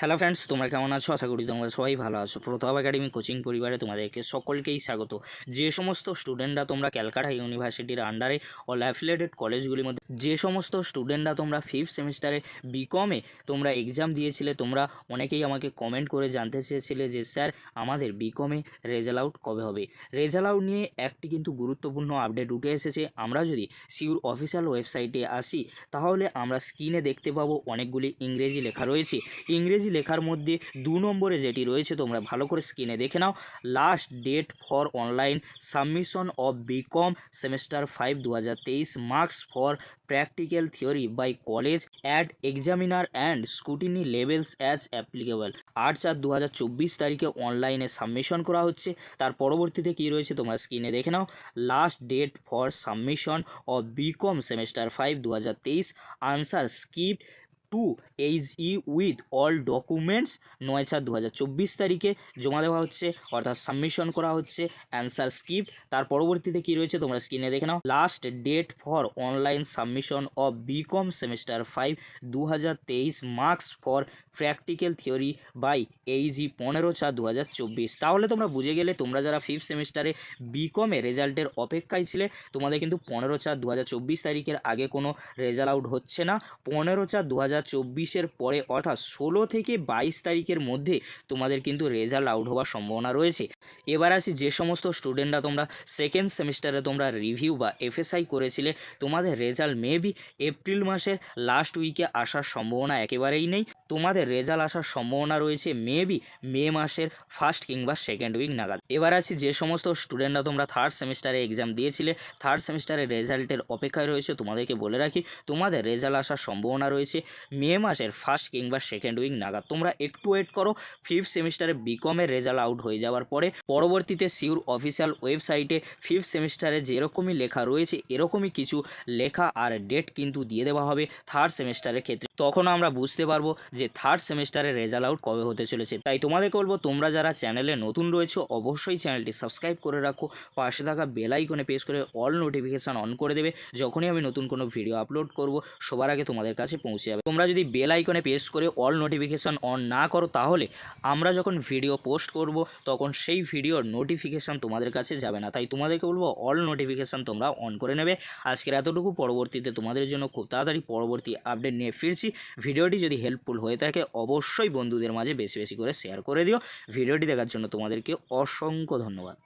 Hello friends তোমরা কেমন আছো? আশা করি তোমরা সবাই ভালো আছো। প্রতাপ একাডেমি কোচিং পরিবারে তোমাদেরকে সকলকেই স্বাগত। যে সমস্ত স্টুডেন্টরা তোমরা ক্যালকাটা ইউনিভার্সিটির আন্ডারে অল অ্যাফিলেটেড কলেজগুলির মধ্যে, যে সমস্ত স্টুডেন্টরা তোমরা ফিফথ সেমিস্টারে বিকমে তোমরা এক্সাম দিয়েছিলে, তোমরা অনেকেই আমাকে কমেন্ট করে জানতে চেয়েছিলে যে, স্যার, আমাদের বিকমে রেজাল্ট আউট কবে হবে? রেজাল্ট আউট নিয়ে একটি কিন্তু গুরুত্বপূর্ণ আপডেট উঠে এসেছে। আমরা যদি সিউর অফিসিয়াল ওয়েবসাইটে আসি, তাহলে আমরা স্ক্রিনে দেখতে পাবো অনেকগুলি ইংরেজি লেখা রয়েছে। ইংরেজি লেখার মধ্যে দু নম্বরে যেটি রয়েছে তোমরা ভালো করে স্ক্রিনে দেখে নাও। Last date for online submission of B Com semester five দু হাজার তেইশ marks for practical theory by college add examiner and scrutiny levels as applicable আট চার দু তারিখে অনলাইনে সাবমিশন করা হচ্ছে। তার পরবর্তীতে কী রয়েছে তোমরা স্ক্রিনে দেখে নাও। Last date for submission of B Com semester five দু হাজার তেইশ। Answer script to H E with all documents, নয় চার দু তারিখে জমা দেওয়া হচ্ছে, অর্থাৎ সাবমিশন করা হচ্ছে, অ্যান্সার স্কিপ। তার পরবর্তীতে কী রয়েছে তোমরা স্ক্রিনে দেখে নাও। Last date for online submission of B Com semester five দু হাজার তেইশ marks for practical theory by AEG পনেরো চার দু তাহলে তোমরা বুঝে গেলে তোমরা যারা ফিফথ সেমিস্টারে বিকমে রেজাল্টের অপেক্ষায় ছিলে, তোমাদের কিন্তু পনেরো চার দু তারিখের আগে কোনো রেজাল্ট আউট হচ্ছে না। পনেরো চার দু হাজার চব্বিশের পরে, অর্থাৎ ষোলো থেকে বাইশ তারিখের মধ্যে তোমাদের কিন্তু রেজাল্ট আউট হওয়ার সম্ভাবনা রয়েছে। এবার আসি যে সমস্ত স্টুডেন্টরা তোমরা সেকেন্ড সেমিস্টারে তোমরা রিভিউ বা এফএসআই করেছিলে, তোমাদের রেজাল্ট মেবি এপ্রিল মাসের লাস্ট উইকে আসার সম্ভাবনা একেবারেই নেই। তোমাদের রেজাল্ট আসার সম্ভাবনা রয়েছে মেবি মে মাসের ফার্স্ট কিংবা সেকেন্ড উইক নাগাদ। এবার আসি যে সমস্ত স্টুডেন্টরা তোমরা থার্ড সেমিস্টারে এক্সাম দিয়েছিলে থার্ড সেমিস্টারের রেজাল্টের অপেক্ষায় রয়েছে, তোমাদেরকে বলে রাখি, তোমাদের রেজাল্ট আসার সম্ভাবনা রয়েছে মে মাসের ফার্স্ট কিংবা সেকেন্ড উইক নাগাদ। তোমরা একটু ওয়েট করো ফিফথ সেমিস্টারে বিকমের রেজাল্ট আউট হয়ে যাওয়ার পরে পরবর্তীতে সিউর অফিসিয়াল ওয়েবসাইটে ফিফথ সেমিস্টারে যেরকমই লেখা রয়েছে, এরকমই কিছু লেখা আর ডেট কিন্তু দিয়ে দেওয়া হবে থার্ড সেমিস্টারের ক্ষেত্রে। তখন আমরা বুঝতে পারব যে থার্ড সেমিস্টারের রেজাল্ট আউট কবে হতে চলেছে। তাই তোমাদেরকে বলব, তোমরা যারা চ্যানেলে নতুন রয়েছে, অবশ্যই চ্যানেলটি সাবস্ক্রাইব করে রাখো। পাশে থাকা বেল আইকনে প্রেস করে অল নোটিফিকেশান অন করে দেবে। যখনই আমি নতুন কোনো ভিডিও আপলোড করব, সবার আগে তোমাদের কাছে পৌঁছে যাবে। তোমরা যদি বেল আইকনে প্রেস করে অল নোটিফিকেশান অন না করো, তাহলে আমরা যখন ভিডিও পোস্ট করব, তখন সেই ভিডিওর নোটিফিকেশান তোমাদের কাছে যাবে না। তাই তোমাদেরকে বলব অল নোটিফিকেশান তোমরা অন করে নেবে। আজকের এতটুকু, পরবর্তীতে তোমাদের জন্য খুব তাড়াতাড়ি পরবর্তী আপডেট নিয়ে ফিরছি। ভিডিওটি যদি হেল্পফুল হয়ে থাকে, অবশ্যই বন্ধুদের মাঝে বেশি বেশি করে শেয়ার করে দিও। ভিডিওটি দেখার জন্য তোমাদেরকে অসংখ্য ধন্যবাদ।